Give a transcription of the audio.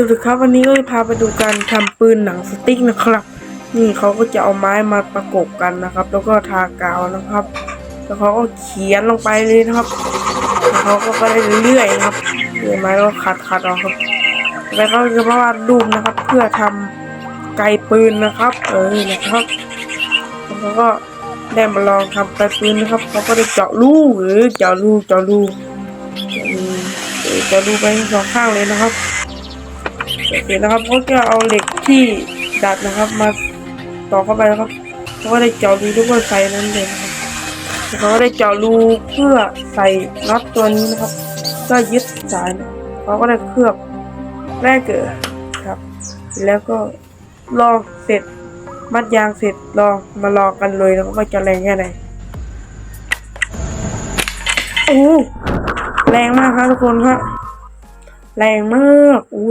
สวัสดีครับวันนี้ก็จะพาไปดูการทำปืนหนังสติ๊กนะครับ นี่เขาก็จะเอาไม้มาประกบกันนะครับ แล้วก็ทากาวนะครับ แล้วเขาก็เขียนลงไปเลยนะครับเขาก็ไปเรื่อยๆนะครับเรื่อยไม้ก็ขัดขัดเอาครับแล้วก็จะมาวาดรูปนะครับ เพื่อทำไกปืนนะครับ เออนะครับแล้วเขาก็ได้มาลองทำไกปืนนะครับเขาก็ได้เจาะรูหรือเจาะรูเจาะรูเจาะรูไปสองข้างเลยนะครับ โอเคนะครับเขาจะเอาเหล็กที่ดัดนะครับ มาต่อเข้าไปนะครับเขาก็ได้เจาะรูทุกคนใส่นั้นเลยนะครับแล้วเขาก็ได้เจาะรูเพื่อใส่น็อตตัวนี้นะครับก็ยึดสายเขาก็ได้เคลือบแรกเกิดครับ แล้วก็ลองเสร็จมัดยางเสร็จลองมาลองกันเลยแล้วว่าจะแรงแค่ไหนโอ้แรงมากครับทุกคนครับแรงมากอู้